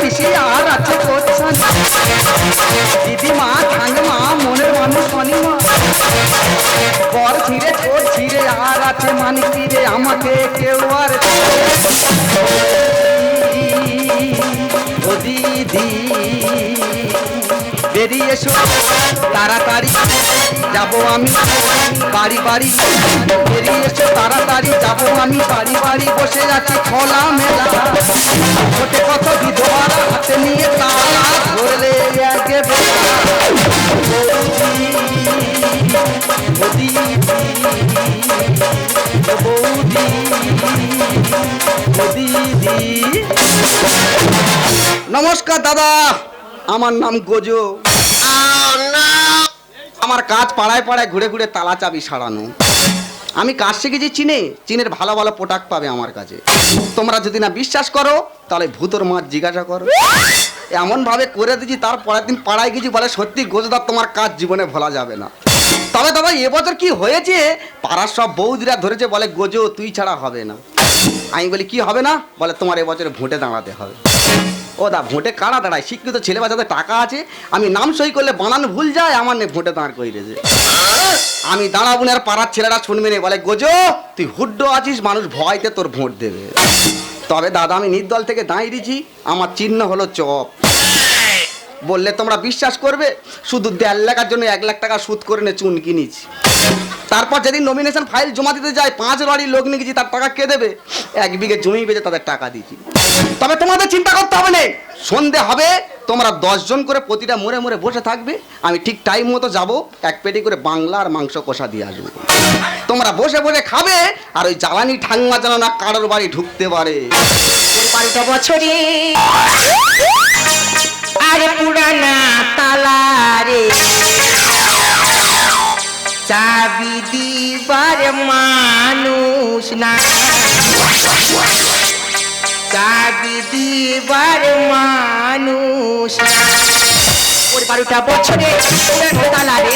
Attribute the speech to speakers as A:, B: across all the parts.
A: পিসি আর আছে করছেন দিদিমা ঠাঙ্গমা মনের মানুষ অনিমা। বর ছিঁড়ে ছোট ছিঁড়ে, আর আছে মানিক তীরে আমাকে কেউ আর দিদি, বেরিয়ে এসো, তাড়াতাড়ি যাব আমি। বাড়ি বাড়ি, বেরিয়ে এসো, তাড়াতাড়ি যাব আমি। বাড়ি বাড়ি বসে আছি খোলা মেলা ছোটে কত নমস্কার দাদা। আমার নাম গোজো। আমার কাজ পাড়ায় পাড়ায় ঘুরে ঘুরে তালা চাবি সারানো। আমি কাজ শিখেছি চীনে। চীনের ভালো ভালো প্রোডাক্ট পাবে আমার কাছে। তোমরা যদি না বিশ্বাস করো, তাহলে ভূতর মাছ জিজ্ঞাসা করো। এমন ভাবে করে দিয়েছি তার পরের দিন পাড়ায় গেছি বলে সত্যি গোজদার তোমার কাজ জীবনে ভোলা যাবে না। তবে দাদা এবছর কি হয়েছে? পাড়ার সব বৌদিরা ধরেছে বলে, গোজো, তুই ছাড়া হবে না। আমি বলি, কি হবে না? বলে, তোমার এবছরে ভোটে দাঁড়াতে হবে। ও দা, ভোটে কারা দাঁড়ায়? শিক্ষিত ছেলে বাচ্চাদের টাকা আছে, আমি নাম সই করলে বানান ভুল যায়, আমার নে ভোটে দাঁড় করিয়েছে। আমি দাঁড়াবো না আর পাড়ার ছেলেরা শুনবে না, বলে, গোজো, তুই হুড্ডো আছিস, মানুষ ভয়তে তোর ভোট দেবে। তবে দাদা, আমি নির্দল থেকে দাঁড়িয়ে আমার চিহ্ন হলো চপ। বললে, তোমরা বিশ্বাস করবে? শুধু দেড় লাখার জন্য এক লাখ টাকা সুদ করে নে, চুন কিনেছি। তারপর যেদিন নমিনেশন ফাইল জমা দিতে যায়, পাঁচ বাড়ির লোক নিয়ে গেছি, তার টাকা কে দেবে? এক বিঘে জমি বেঁচে তাদের টাকা দিয়েছি। তবে তোমাদের চিন্তা করতে হবে না। সন্ধে হবে, তোমরা দশজন করে প্রতিটা মোড়ে মোড়ে বসে থাকবে। আমি ঠিক টাইম মতো যাব, এক পেটি করে বাংলা আর মাংস কষা দিয়ে আসব। তোমরা বসে বসে খাবে, আর ওই জ্বালানি ঠাংমা যেন না কারোর বাড়ি ঢুকতে পারে।
B: বারোটা বছরে, আরে পুরানা তালা চাবি দিবার মানুষ না চাবি দিবার মানুষ ওর বারোটা বছরে পুরানো তালা রে।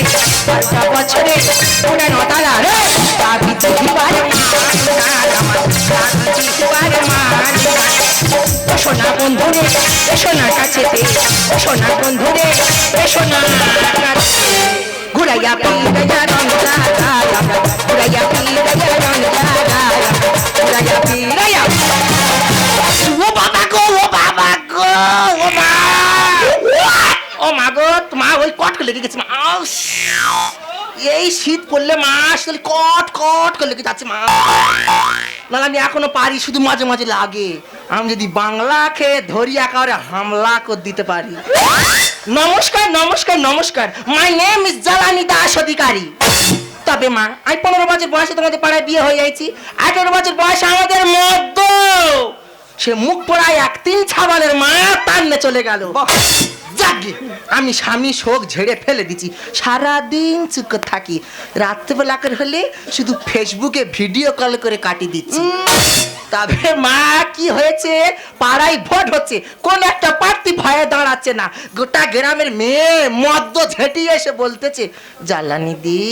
B: বারোটা বছরে পুরানো তালা রে। চাবি দিবার চাবি দিবার মানুষ সোনা বন্ধুরে সোনার কাছে সোনা সোনা ঘুরাইয়া এই শীত পড়লে মা আসলে কট কট করে লেগে যাচ্ছে মা না আমি এখনও পারি শুধু মাঝে মাঝে লাগে আমি যদি বাংলা খেয়ে ধরি একেবারে হামলা করে দিতে পারি নমস্কার নমস্কার নমস্কার। My name is Jalani Das Adhikari তবে মা আমি পনেরো বছর বয়সে তোমাদের পাড়ায় বিয়ে হয়ে যাইছি আঠেরো বছর বয়সে আমাদের মধ্য সে মুখ পড়ায় এক তিন ছাবালের মা টান্নে চলে গেল। যাকে আমি স্বামী শোক ঝেড়ে ফেলে দিছি। সারাদিন চুপ থাকি। রাত্রেবেলা করে হলে শুধু ফেসবুকে ভিডিও কল করে কাটি দিচ্ছি। তবে মা কি হয়েছে? পাড়ায় ভোট হচ্ছে। কোন একটা প্রার্থী ভয়ে দাঁড়াচ্ছে না। গোটা গ্রামের মেয়ে মদ্য ঝেঁটিয়ে এসে বলতেছে জ্বালানি দি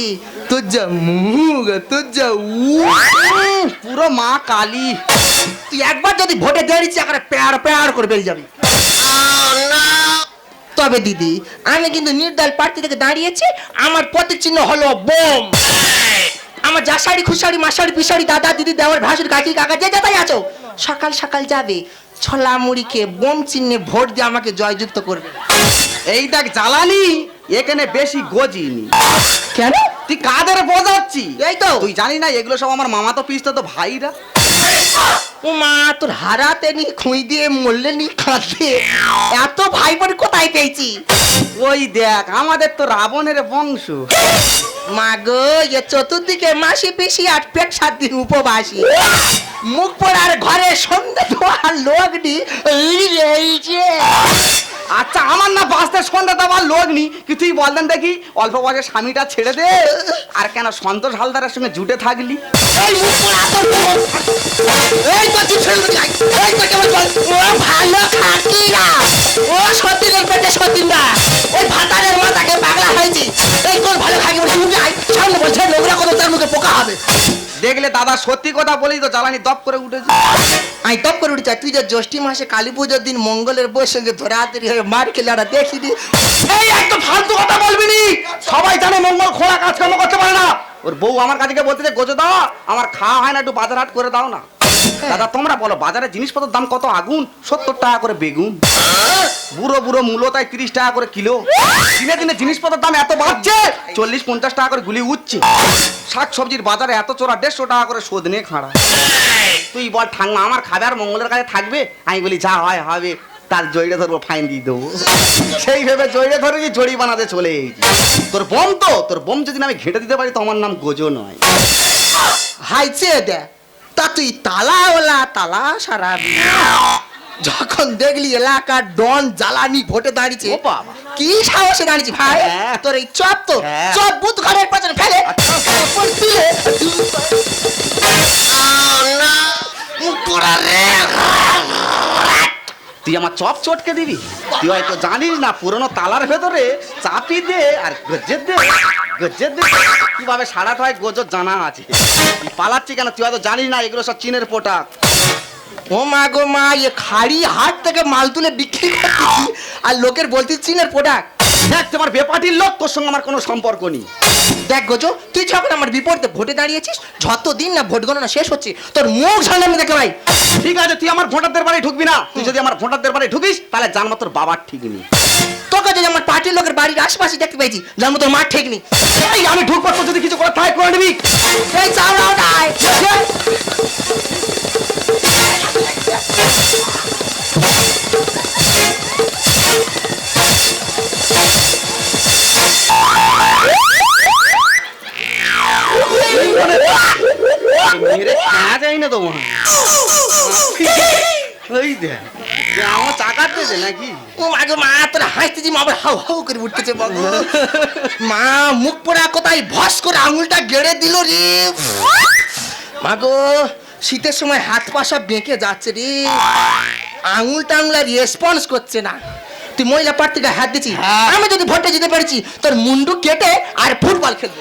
B: তোর যা মুখ তোর যা
A: পুরো মা কালী।
B: তুই একবার যদি ভোটে দাঁড়িয়েছি একেবারে প্যার প্যার করে বেরিয়ে যাবি। তবে দিদি আমি কিন্তু নির্দল প্রার্থী থেকে দাঁড়িয়েছি আমার প্রতীক চিহ্ন হলো বোম। আমার জাসাড়ি খুশারি মাসারি পিসাড়ি দাদা দিদি দেওয়ার ভাসুর কাকি কাকা যে যেটাই আছো। সকাল সকাল যাবে ছোলা মুড়ি খেয়ে বোম চিহ্নে ভোট দিয়ে আমাকে জয়যুক্ত করবে।
A: এই দেখ জ্বালানি এখানে বেশি গজিনি।
B: কেন?
A: তুই কাদের বোঝাচ্ছি
B: এই তো।
A: তুই জানি না এগুলো সব আমার মামা তো পিসতো তো ভাইরা।
B: তোর হারাতে নি খুঁই দিয়ে মরলে নি খাতে এত ভাই বোন কোথায় পেয়েছি?
A: ওই দেখ আমাদের তো রাবণের বংশ।
B: মা গো এ চতুর্দিকে মাসি পিসি আর পেট সাত দিন উপবাসী। মুখ পড়ার ঘরে সন্ধ্যে ধোয়ার লোক নি
A: আচ্ছা আমার না বাঁচতে সন্ধ্যা দেওয়ার লোক নি কি তুই বললেন দেখি অল্প বয়সে স্বামীটা ছেড়ে দে। আর কেন সন্তোষ হালদারের সঙ্গে জুটে থাকলি?
B: এই মুখ পড়া। এই তো তুই ছেড়ে এই তো কেমন ও ভালো খাকি না। ও সতীনের পেটে সতীন না। ওই ভাতারের মাথাকে পাগলা হয়েছি। এই কোন ভালো খাকি বলে মুখে আয়। সামনে বলছে নোংরা কোনো তার মুখে পোকা হবে।
A: দেখলে দাদা সত্যি কথা বলি তো জ্বালানি দপ করে উঠেছে।
B: আমি টপ করে উঠেছি। তুই যে জ্যৈষ্ঠী মাসে কালী পুজোর দিন মঙ্গলের বউয়ের সঙ্গে ধরে হাতের হয়ে মার খেলে আর দেখিনি
A: এই একদম ফালতু কথা বলবি সবাই জানে মঙ্গল খোলা কাজ কাজকর্ম করতে পারে না। ওর বউ আমার কাছে গিয়ে বলতে যে, গোজো দাও, আমার খাওয়া হয় না, একটু বাজার হাট করে দাও না। দাদা, তোমরা বলো, বাজারে জিনিসপত্রের দাম কত? আগুন, সত্তর টাকা করে বেগুন। বুড়ো বুড়ো মূল্য তাই তিরিশ টাকা করে কিলো। দিনে দিনে জিনিসপত্রের দাম এত বাড়ছে, চল্লিশ পঞ্চাশ টাকা করে গুলি উঠছে। শাক সবজির বাজারে এত চোরা দেড়শো টাকা করে শোধ নিয়ে খাড়া। তুই বল ঠাঙ্গা আমার খাবে আর মঙ্গলের কাছে থাকবে? আমি বলি, যা হয় হবে। তার জড়িয়ে ধরবো ফাইন দিয়ে দেবো। সেই ভেবে জড়িয়ে ধরে কি জড়ি বানাতে চলে এসেছি। তোর বোম তো তোর বোম যদি আমি ঘেঁটে দিতে পারি তো আমার নাম গোজো নয়।
B: হাইছে দে তা তুই তালাওয়ালা তালা সারাবি। যখন দেখলি এলাকার ডন জ্বালানি ভোটে দাঁড়িয়েছে কি সাহসে দাঁড়িয়েছি ভাই?
A: হ্যাঁ।
B: তোর এই চপ তো
A: হ্যাঁ।
B: চপ বুথ ঘরের
A: তুই আমার চপ চটকে দিবি? তুই হয়তো জানিস না, পুরনো তালার ভেতরে চাপি দে আর গজ্জের দে গজ্জের দে। কীভাবে সারাটা হয় গোজর জানা আছে। পালাচ্ছি কেন? তুই হয়তো জানিস না, এগুলো সব চীনের পোটাক
B: ও মা গো মা, এ খাড়ি হাট থেকে মাল তুলে বিক্রি আর লোকের বলতে চীনের প্রোডাক্ট
A: দেখ, তোমার বেপাটির লোক, তোর সঙ্গে আমার কোনো সম্পর্ক নেই।
B: দেখ গোজো তুই যখন আমার বিপরীতে ভোটে দাঁড়িয়েছিস যতদিন না ভোট গণনা শেষ হচ্ছে তোর মুখ সামনে দেখে ভাই।
A: ঠিক আছে তুই আমার ভোটারদের বাড়ি ঢুকবি না। তুই যদি আমার ভোটারদের বাড়ি ঢুকিস তাহলে জানব তোর বাবার ঠিক নেই।
B: তোকে যদি আমার পার্টির লোকের বাড়ির আশেপাশে দেখতে পেয়েছি জানব তোর মাঠ ঠিক নেই।
A: আমি ঢুকবো তোর যদি কিছু করে তাই করে নিবি।
B: এই চাওড়া।
A: ওই দেখ আমার নাকি?
B: ও মা মা তোর হাসতেছি মা আবার হাউ হাউ করে উঠতেছে বাবু মা মুখ পোড়া কোথায়? ভস করে আঙুলটা গেড়ে দিল রে। মা গো শীতের সময় হাত পা সব বেঁকে যাচ্ছে রে। আঙুল টাঙুল আর রেসপন্স করছে না। তুই মহিলা প্রার্থীকে হাত দিচ্ছি
A: হ্যাঁ।
B: আমি যদি ভোটে যেতে পারছি তোর মুন্ডু কেটে আর ফুটবল খেলব।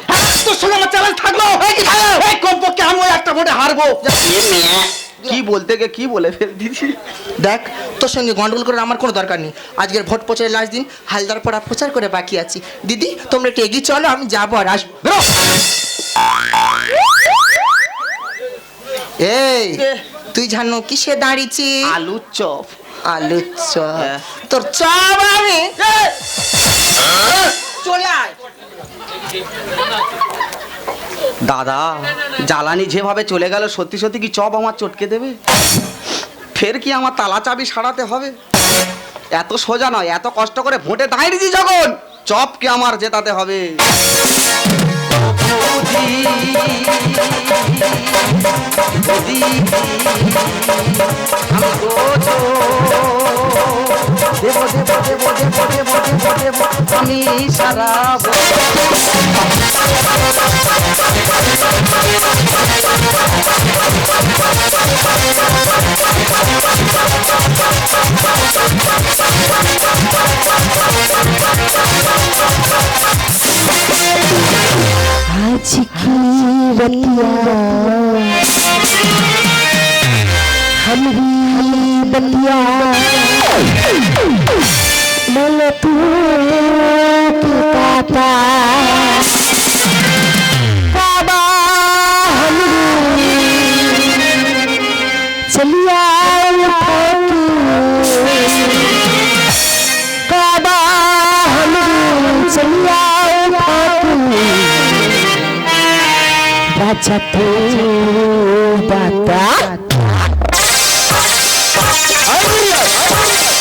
A: তোর সঙ্গে আমার চ্যালেঞ্জ থাকল? কমপক্ষে আমি একটা ভোটে হারবো। কি বলতে গে কি বলে ফেল দিছি
B: দেখ তোর সঙ্গে গন্ডগোল করার আমার কোনো দরকার নেই। আজকের ভোট প্রচারের লাস্ট দিন হালদার পড়া প্রচার করে বাকি আছি। দিদি তোমরা একটু এগিয়ে চলো আমি যাব আর আসব। এই তুই জানো কিসে দাঁড়িয়েছি?
A: আলু চপ।
B: আলু চপ।
A: হ্যাঁ।
B: তোর চপ আমি চলে আয়।
A: দাদা জ্বালানি যেভাবে চলে গেল সত্যি সত্যি কি চপ আমার চটকে দেবে ফের কি আমার তালা চাবি সারাতে হবে এত সোজা নয় এত কষ্ট করে ভোটে দাঁড়িয়েছি যখন চপকে আমার জেতাতে হবে দেব দেব দেব দেব দেব দেব দেব আমি সারা
C: आज की रतिया हमरी बतिया मन तू काटा काबा हमरी चलिया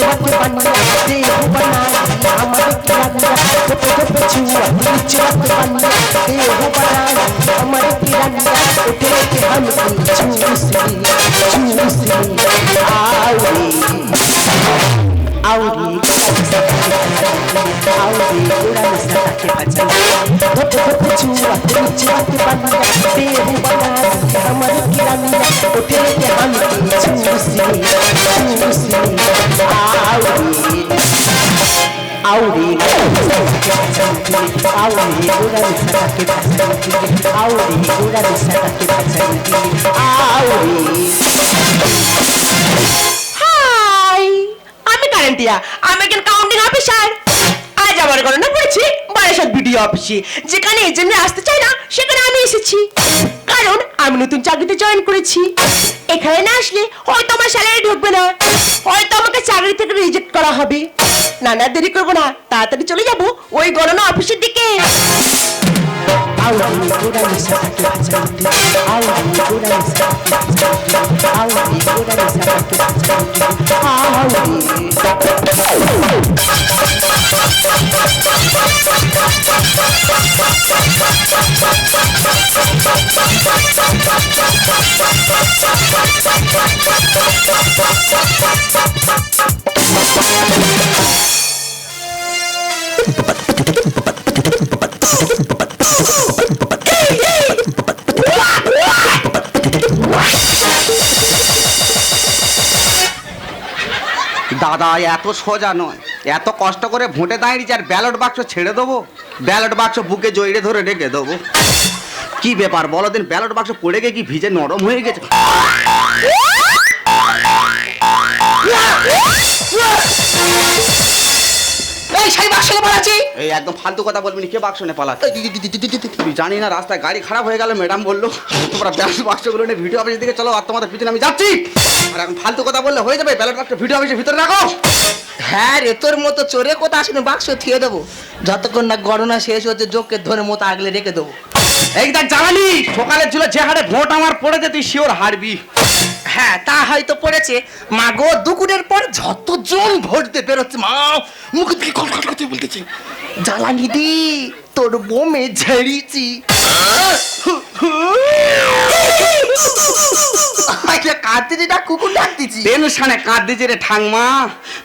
C: চোখে পান্না হাতে ভুবনাই আমার কি রান্না ছোট ছোট ছুয়া চোখে পান্না হাতে ভুবনাই আমার
D: কি রান্না উঠে উঠে হামকে চুসলি চুসলি আউরি আউরি how the Quran is not a kipata. What the Kapuchua, the Chuaki Banda, the Hubana, Hamad Kilamina,
E: the Pilate Hamad, Tusi, Tusi, Audi. Audi, Audi, Buddha is not a kipata. Audi, Buddha is not a kipata. Audi. Hi, I'm a Garantia. I'm a accounting officer. আমার গণনা পড়েছি Barasat BDO অফিসে। যেখানে agent আসতে চাই না, সেখানে আমি এসেছি। কারণ আমি নতুন চাকরিতে জয়েন করেছি। এখানে না আসলে হয়তো আমার স্যালারি ঢুকবে না। হয়তো আমাকে চাকরি থেকে রিজেক্ট করা হবে। না না, দেরি করব না, তাড়াতাড়ি চলে যাব ওই গণনা অফিসের দিকে।
D: Ahora mi cura me saca que pasaste. Ahora mi cura me saca que pasaste. Ahora mi cura me saca que pasaste. Ahora mi Thank you.
A: দাদা, এত সোজা নয়। এত কষ্ট করে ভোটে দাঁড়িয়েছি আর ব্যালট বাক্স ছেড়ে দেবো? ব্যালট বাক্স বুকে জড়িয়ে ধরে রেখে দেবো। কি ব্যাপার বলো দিন, ব্যালট বাক্স পড়ে গিয়ে কি ভিজে নরম হয়ে গেছে?
E: এই সেই বাক্সে পালাচ্ছি?
A: এই একদম ফালতু কথা বলবি না কে বাক্স নে পালা তুই জানি না রাস্তায় গাড়ি খারাপ হয়ে গেল ম্যাডাম বলল তোমরা ব্যালট বাক্সগুলো নিয়ে ভিডিও অফিসের দিকে চলো আর তোমাদের পিছনে আমি যাচ্ছি। আর এখন ফালতু কথা বললে হয়ে যাবে ব্যালট বাক্স ভিডিও অফিসের ভিতরে রাখো।
B: হ্যাঁ রে তোর মতো চোরে কোথা আসেনি বাক্স থিয়ে দেবো। যতক্ষণ না গণনা শেষ হচ্ছে যোগকে ধরে মতো আগলে রেখে দেবো।
A: এই দেখ জানালি সকালে ছিল যে হারে ভোট আমার পড়েছে তুই শিওর হারবি।
B: হ্যাঁ তা হয়তো পড়েছে। মা গো দুপুরের পর যতজন ভোট দিয়ে বেরোচ্ছে মা মুখে কল করতে বলতেছে জ্বালানি দি তোর বোমে ঝেড়িছি। কাঁদতেছি না কুকুর ডাকতেছি।
A: টেনশনে কাঁদতেছে রে ঠাংমা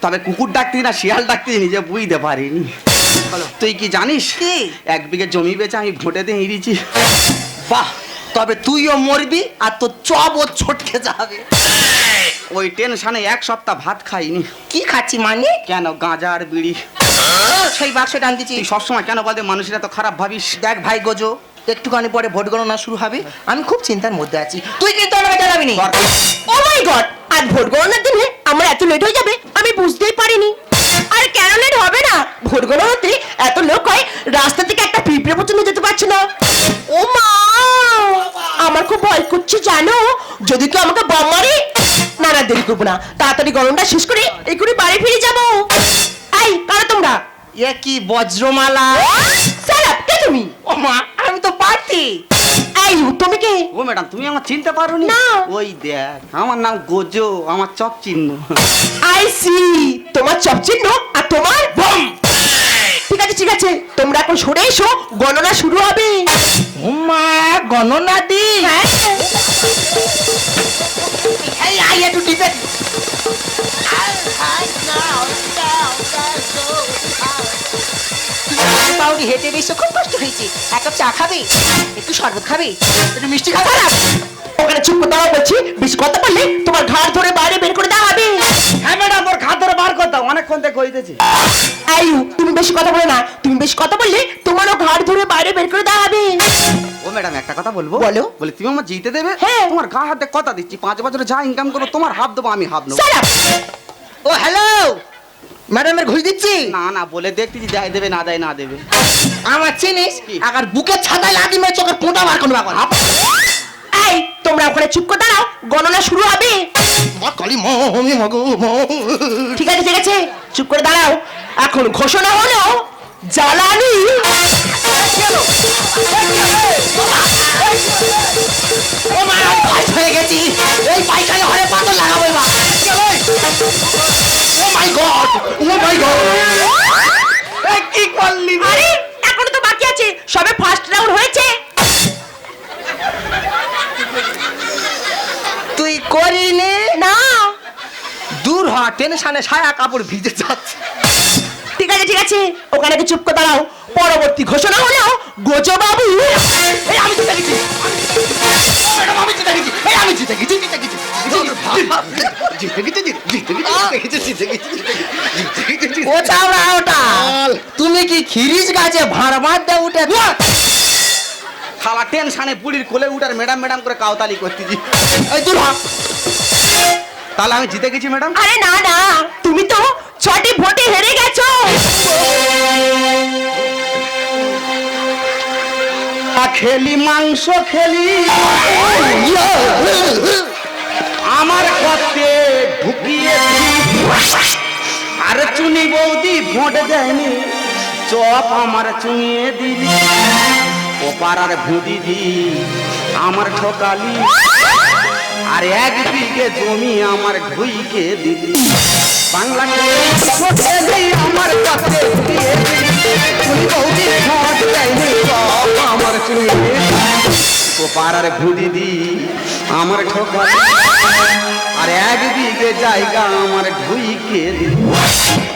A: তবে কুকুর ডাকতি না শিয়াল ডাকতি নিজে বুঝতে পারিনি। তুই কি জানিস? এক বিঘে জমি বেচে আমি ভোটে দিয়ে হিরিছি।
B: বাহ! তবে তুইও মরবি আর তোর চবও ছটকে যাবে।
A: ওই টেনশনে এক সপ্তাহ ভাত খাইনি।
B: কি খাচ্ছি মানে?
A: কেন গাঁজা আর বিড়ি?
B: সেই বাক্স টানতেছি
A: তুই সবসময় কেন বলতে মানুষেরা তো খারাপ ভাবিস?
B: দেখ ভাই গোজো একটুখানি পরে ভোট গণনা শুরু হবে। আমি খুব চিন্তার মধ্যে আছি। তুই কিন্তু আমাকে জানাবি নি।
A: দরকার-
E: ও মাই গড আজ ভোট গণনার দিনে আমার এত লেট হয়ে যাবে আমি বুঝতেই পারিনি। আরে কেন হবে না? ভোট গণনাতে এত লোক হয় রাস্তা থেকে একটা পিঁপড়ে পর্যন্ত যেতে পারছে না। ও মা! আমার খুব ভয় করছে জানো? যদি কেউ আমাকে বম মারে না না দেরি করব না। তাড়াতাড়ি গরমটা শেষ করে এক্ষুনি বাড়ি ফিরে যাব। এই কারা তোমরা?
B: এ কি বজ্রমালা?
E: স্যার কে তুমি?
B: ও মা আমি তো পারতি
E: এই তুমি কে?
A: ও ম্যাডাম তুমি আমার চিনতে পারো
E: না।
A: ওই দেখ আমার নাম গোজো আমার চক চিহ্ন।
E: আই সি তোমার চপ চিহ্ন আর তোমার বম। ঠিক আছে ঠিক আছে তোমরা এখন সরে এসো গণনা শুরু হবে।
B: ও মা গণনা দি।
E: হ্যাঁ
B: এই আই একটু টিপে দি। পাউরি হেঁটে বেশ খুব কষ্ট হয়েছে। এক কাপ চা খাবে? একটু শরবত খাবে? একটু মিষ্টি খাবে?
E: ওখানে চুপ করে দাঁড়াও বলছি বেশি কথা বললে তোমার ঘাড় ধরে বাইরে বের করে দেওয়া হবে
A: হ্যাঁ ম্যাডাম ওর খাত ধরে বার করতাম অনেকক্ষণ থেকে কইতেছি
E: আয়ু তুমি বেশি কথা বলে না তুমি বেশি কথা বললে তোমারও ঘাড় ধরে বাইরে বের করে দেওয়া হবে
A: ও ম্যাডাম একটা কথা বলব?
E: বলো।
A: বলে তুমি আমার জিতে দেবে?
E: হ্যাঁ।
A: তোমার গা হাতে কথা দিচ্ছি পাঁচ বছরে যা ইনকাম করো তোমার হাফ দেবো আমি হাফ নেব।
B: ও হ্যালো ম্যাডামের ঘুষ দিচ্ছি?
A: না না বলে দেখতেছি দেয় দেবে না দেয় না দেবে।
B: আমার চিনিস?
A: কি?
B: আবার বুকের ছাতায় লাগি মেয়ে চোখের পোঁটা বার করবে এখন।
E: এই তোমরা ওখানে চুপ করে দাঁড়াও গণনা শুরু হবে।
B: কলি মমি মগু
E: ঠিক আছে ঠিক আছে চুপ করে দাঁড়াও। এখন ঘোষণা হলো জ্বালানি।
B: ও মা হয়ে গেছি। এই পাইখানে ঘরে পাথর লাগাবো এবার। ও মাই গড ও মাই গড
A: কি করলি
E: আরে এখনও তো বাকি আছে। সবে ফার্স্ট রাউন্ড হয়েছে।
B: তুই করিনি?
E: না।
B: দূর হ টেনশনে সায়া কাপড় ভিজে যাচ্ছে।
E: ঠিক আছে ঠিক আছে। ওখানে কি চুপ করে দাঁড়াও। পরবর্তী ঘোষণা হলো
B: গোজো বাবু
F: এই আমি জিতে গেছি জিতে গেছি জিতে গেছি জিতে গেছি জিতে গেছি জিতে গেছি
B: ও চাওড়া ওটা। তুমি কি খিরিস গাছে ভাড় মারতে উঠে
A: খালা টেনশানে বুড়ির কোলে উঠার ম্যাডাম ম্যাডাম করে কাউতালি করতেছি।
B: এই হ।
A: তাহলে আমি জিতে গেছি ম্যাডাম
E: আরে না না। তুমি তো ছটি ভোটে হেরে গেছো।
A: খেলি মাংস খেলি। আমার ঢুকিয়ে আর চুনি বৌদি, ভোট দেয়নি। চপ আমার চুনিয়ে দিলি। ও পাড়ার ভুদি দি, আমার ঠকালি। আর এক বিঘে জমি আমার ধুইকে দিলি। বাংলা ভোটে দিই আমার কাছে দিয়ে দিলি। বৌদি, ভোট দেয়নি, চপ আমার চুনিয়ে ও পাড়ার ভুদি দি, আমার ঠকালি। আর এক জায়গা আমার ঢুইকে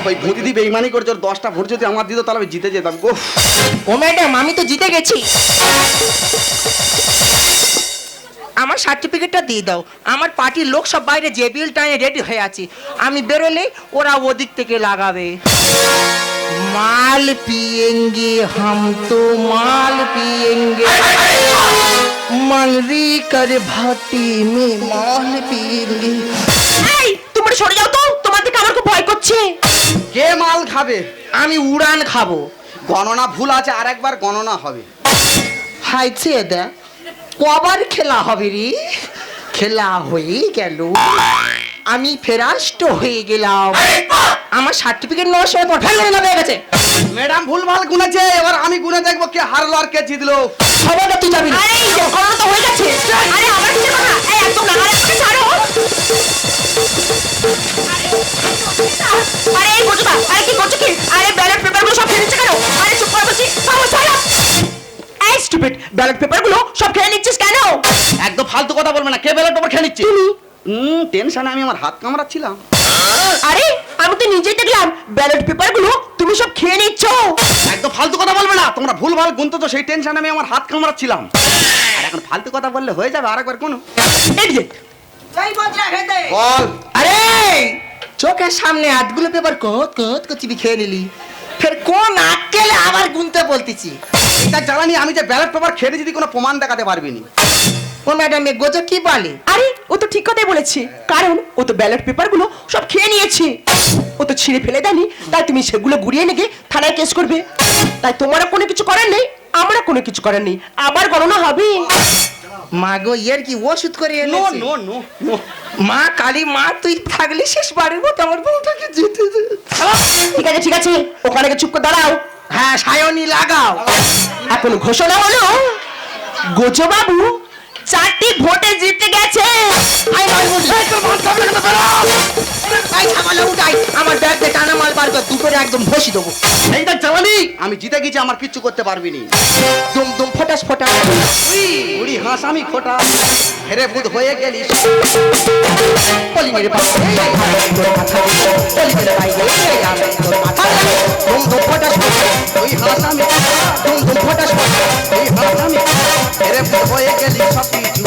A: ওই ভুদি দি বেইমানি করছে ওর দশটা ভোট যদি আমার দিত, তাহলে আমি জিতে যেতাম, গো।
B: ও ম্যাডাম, আমি তো জিতে গেছি। আমার সার্টিফিকেটটা দিয়ে দাও। আমার পার্টির লোক সব বাইরে জেবিএল টাইমে রেডি হয়ে আছে। আমি বেরোলে ওরা ওদিক থেকে লাগাবে। মাল পিয়েঙ্গে হাম তো মাল পিয়েঙ্গে मंगरी कर भाटी में माल पिएंगे
E: এই তোমরা সরে যাও তো তোমার দিকে আমার খুব ভয় করছে
A: কে মাল খাবে
B: আমি উড়ান খাবো
A: গণনা ভুল আছে আর একবার গণনা হবে
B: হাইছে দা কবার খেলা হবে রে খেলা হয়ে গেল আমি ফেরাস্ট হয়ে গেলাম। আমার সার্টিফিকেট নেওয়ার সময় তোমার ফেল নেওয়া হয়ে গেছে।
A: ম্যাডাম ভুল ভালো গুনেছে। এবার আমি গুনে দেখব কে হারলো আর কে জিতলো।
B: খবরটা তুই যাবি না।
E: আরে এই যে তো হয়ে গেছে। আরে আমার কি কথা এই একদম না আরে ছাড়ো। আরে এই বুঝবা আরে কি করছ কি? আরে ব্যালট পেপারগুলো সব খেয়ে নিচ্ছে কেন? আরে চুপ করে বসি ছাড়ো ছাড়ো। এই স্টুপিড ব্যালট পেপারগুলো সব খেয়ে নিচ্ছিস কেন?
A: একদম ফালতু কথা বলবে না। কে বেলার পেপার খেয়ে নিচ্ছে? হুম টেনশনে আমি আমার হাত কামড়াচ্ছিলাম।
E: আরে আমি তো নিজেই দেখলাম ব্যালট পেপারগুলো তুমি সব খেয়ে নিচ্ছ।
A: একদম ফালতু কথা বলবে না তোমরা ভুল ভালো গুনতো তো সেই টেনশনে আমি আমার হাত কামড়াচ্ছিলাম। আর এখন ফালতু কথা বললে হয়ে যাবে আরেকবার কোনো! বল।
B: আরে! চোখের সামনে হাতগুলো পেপার কত কত চিবি খেয়ে নিলি? ফের কোন আক্কেলে আবার গুনতে বলতেছি?
A: এটা জ্বালানি আমি যে ব্যালট পেপার খেয়ে যদি কোনো প্রমাণ দেখাতে পারবি নি।
B: ও ম্যাডাম এ গোজো কি বলে?
E: আরে ও তো ঠিক কথাই বলেছে। কারণ ও তো ব্যালট পেপারগুলো সব খেয়ে নিয়েছে। ও তো ছিঁড়ে ফেলে দেয়নি। তাই তুমি সেগুলো গুড়িয়ে নিয়ে গিয়ে থানায় কেস করবে। তাই তোমারও কোনো কিছু করার নেই আমরা কোনো কিছু করার নেই। আবার গণনা হবে।
B: মা গো ইয়ের কি ওষুধ করে
A: নো নো নো নো।
B: মা কালী মা তুই থাকলে শেষবারের মতো আমার বউটাকে যেতে দে।
E: ঠিক আছে ঠিক আছে। ওখানে গিয়ে চুপ করে দাঁড়াও।
B: হ্যাঁ সায়নি লাগাও।
E: এখন ঘোষণা হলো গোজো বাবু চারটি ভোটে জিতে গেছে।
B: এই ছাগলে উঠাই। আমার ব্যাগ দিয়ে টানা মাল বার কর দুপুরে একদম ভসি দেবো।
A: এইটা জ্বালানি আমি জিতে গেছি আমার কিচ্ছু করতে পারবি নি।
B: দুম দুম ফটাস। ফটাস
A: বুড়ি হাঁস আমি খোটা। হেরে বুধ হয়ে গেলি।
B: এই পলি মেরে বাইরে এই দুম দুম ফটাস ফটাস।
A: ওই হাঁস আমি
B: দুম দুম ফটাস ফটাস।
A: ওই হাঁস আমি হেরে বুধ হয়ে গেলি সব কিছু।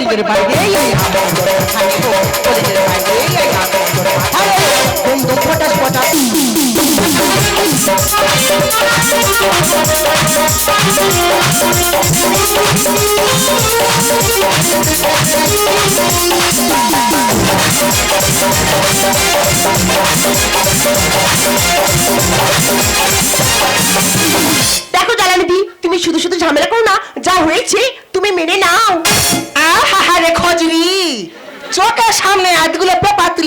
B: পলি মেরে বাইরে এই হাতে তোর মাথা দিয়ে পলি মেরে বাইরে এই দিয়ে দুম দুম ফটাস ফটাস
E: দেখো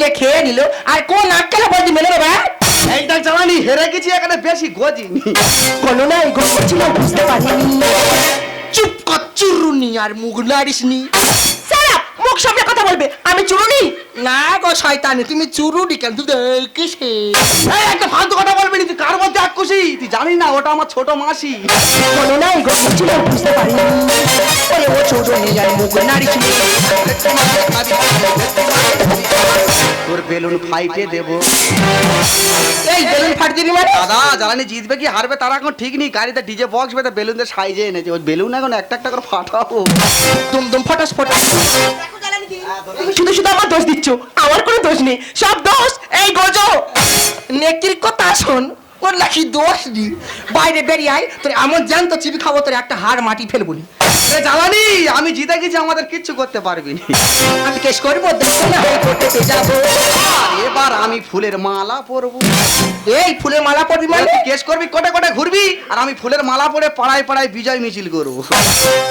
B: পেপার খেয়ে নিল। আর কোন আটকালে বলছি মেনে নেবে
A: এইটা চালানি হেরে গেছি এখানে বেশি গজিনি।
E: গণনায় গল্প না বুঝতে পারিনি।
B: চুপ কর চুরুনি আর মুখ নাড়িস নি
E: সারা মুখ সামনে কথা বলবে। আমি চুরুনি?
B: না গো শয়তানি তুমি চুরুনি কেন? তুই
A: এই একটা ফালতু কথা বলবি না তুই কার মধ্যে এক খুশি? তুই জানিস না ওটা আমার ছোট মাসি।
E: গণনায় গল্প ছিল বুঝতে পারিনি।
B: ওরে ও ছোট চুরুনি আর মুখ নাড়িস নি
A: তোর বেলুন ফাইটে দেবো।
B: এই বেলুন ফাট দিবি মানে?
A: দাদা জ্বালানি জিতবে কি হারবে তারা এখন ঠিক নেই। গাড়িতে ডিজে বক্স বেঁধে বেলুন দিয়ে সাইজে এনেছে। ওই বেলুন এখন একটা একটা করে ফাটাবো।
B: দুম দুম ফটাস ফটাস।
E: তুমি শুধু শুধু আমার দোষ দিচ্ছ। আমার কোনো দোষ নেই। সব দোষ এই গোজো
B: নেকির কথা শোন। ওর নাকি দোষ দি? বাইরে বেরিয়ে আয়, তোর এমন জ্যান্ত চিবি খাব তোর একটা হাড় মাটি ফেলব
A: এ জ্বালানি আমি জিতে গেছি আমাদের কিচ্ছু করতে পারবি না।
B: আমি কেস করব দেখো না এই করতে যাব।
A: এবার আমি ফুলের মালা পরবো।
B: এই ফুলের মালা পরবি মানে?
A: কেস করবি কোটে কোটে ঘুরবি আর আমি ফুলের মালা পরে পাড়ায় পাড়ায় বিজয় মিছিল করব।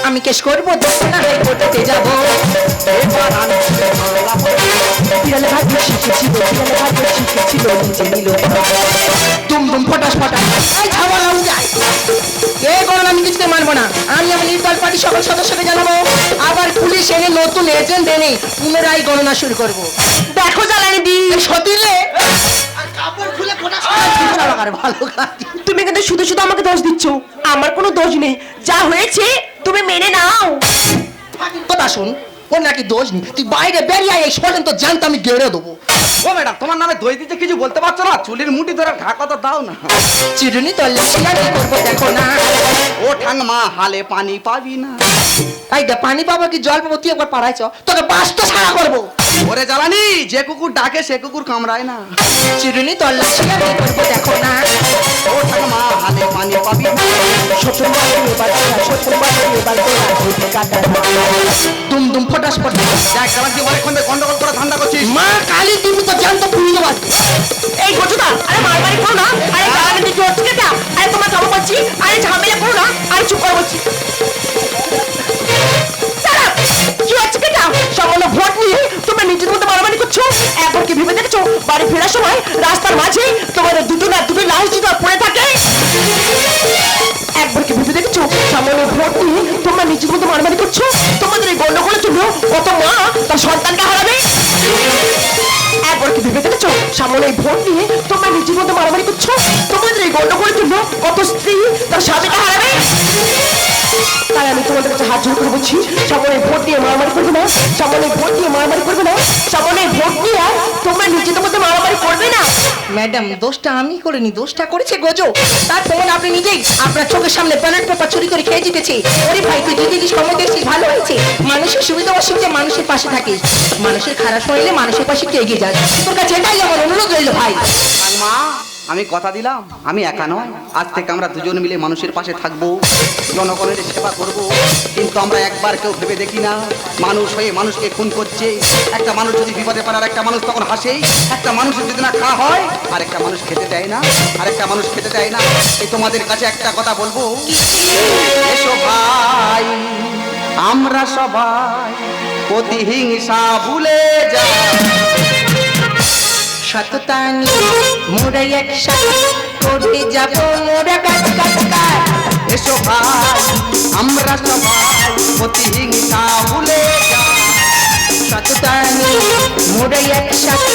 B: আমি কেস করব দেখো না এই করতে যাব।
A: এবার আমি ফুলের মালা
E: বিড়ালে ভাগ্য শিখেছিল বিড়ালে ভাগ্য শিখেছিল নিজে নিল
B: দুম দুম ফটাস ফটাস। এই ঝামেলা যায় এই গণনা আমি কিছুতে মানবো না। আমি আমার নির্দল পার্টি সকল সদস্যকে জানাব। আবার পুলিশ এনে নতুন এজেন্ট এনে পুনরায় গণনা শুরু করব।
E: দেখো জ্বালানি দি।
B: সতীলে কাপড় খুলে ফটাস ভালো কাজ।
E: তুমি কিন্তু শুধু শুধু আমাকে দোষ দিচ্ছ। আমার কোনো দোষ নেই। যা হয়েছে তুমি মেনে নাও।
B: কথা শোন। ওর নাকি দোষ নেই। তুই বাইরে বেরিয়ে এই তো জানতো আমি গেড়ে দেবো।
A: ও ম্যাডাম তোমার নামে দই দিতে কিছু বলতে পারছ না? চুলির মুঠি ধরে ঢাকা কথা দাও না।
B: চিরুনি তো কি করব দেখো না।
A: ও ঠাংমা হালে পানি পাবি না।
B: এই পানি পাবো কি জল পাবো তুই একবার পাড়াইছ তোকে তোকে তো সারা করব।
A: ওরে জ্বালানি যে কুকুর ডাকে সে কুকুর কামড়ায় না।
B: চিরুনি তো লাঠিয়া কি করব দেখো না।
A: ও ঠাংমা হালে পানি পাবি না।
E: শ্বশুর বাড়ি এবার তোরা শ্বশুর বাড়ি এবার তোরা কাটা
B: দুম দুম ফটাস ফটাস।
A: দেখ জ্বালানি অনেকক্ষণ ধরে গন্ডগোল করে ঠান্ডা করছিস।
B: মা কালী তুমি তো জানতো পুড়িয়ে দেবো
E: এই গোজুদা আরে মারবাড়ি করো না। আরে জ্বালানি দিকে হচ্ছে কেটা আরে তোমার কাম করছি আরে ঝামেলা করো না। আরে চুপ করে বলছি। কি যাও কেটা ভোট নিয়ে তোমরা নিজের মধ্যে মারামারি করছ? একবার কি ভেবে দেখেছ? বাড়ি ফেরার সময় রাস্তার মাঝে তোমাদের দুটো না, দুটো লাশ যদি পড়ে থাকে? একবার কি ভেবে দেখেছ? সামান্য ভোট নিয়ে তোমরা নিজের মধ্যে মারামারি করছ? তোমাদের এই গন্ডগোলের জন্য কত মা তার সন্তানকে হারাবে? একবার কি ভেবে দেখেছ? সামনে ভোট নিয়ে তোমরা নিজের মধ্যে মারামারি করছ? তোমাদের এই গন্ডগোলের জন্য কত স্ত্রী, তার স্বামীকে হারাবে তাই আমি তোমাদের কাছে হাত জোর করে বলছি, সামনে ভোট দিয়ে মারামারি করবে না, সামনে ভোট দিয়ে মারামারি করবে না, সামনে ভোট দিয়ে তোমরা নিজেদের মধ্যে মারামারি করবে না।
B: ম্যাডাম, দোষটা আমি করিনি, দোষটা করেছে গোজো। তার প্রমাণ আপনি নিজেই, আপনার চোখের সামনে ব্যালট পেপার চুরি করে খেয়ে জিতেছে। ওরে ভাই, তুই দুই দিন সময় দেখছিস ভালো হয়েছে। মানুষের সুবিধা অসুবিধা মানুষের পাশে থাকিস। মানুষের খারাপ হইলে মানুষের পাশে কে এগিয়ে যায় তোর কাছে এটাই আমার অনুরোধ রইল ভাই।
A: মা, আমি কথা দিলাম, আমি একা নয়। আজ থেকে আমরা দুজন মিলে মানুষের পাশে থাকব, জনগণের সেবা করব। কিন্তু আমরা একবার কেউ ভেবে দেখি না, মানুষ হয়ে মানুষকে খুন করছে। একটা মানুষ যদি বিপদে পড়ে আর একটা মানুষ তখন হাসে। একটা মানুষ যদি না খাওয়া হয়, আর একটা মানুষ খেতে দেয় না। আর একটা মানুষ খেতে দেয় না। এই তোমাদের কাছে একটা কথা বলব। এসো ভাই, আমরা সবাই প্রতিহিংসা ভুলে যাই।
B: সততা নিয়ে মোরা একসাথে করতে যাব। মোরা কাজ কাজ কাজ।
A: এসো ভাই, আমরা সবাই প্রতিহিংসা ভুলে যাই। সততা নিয়ে মোরা একসাথে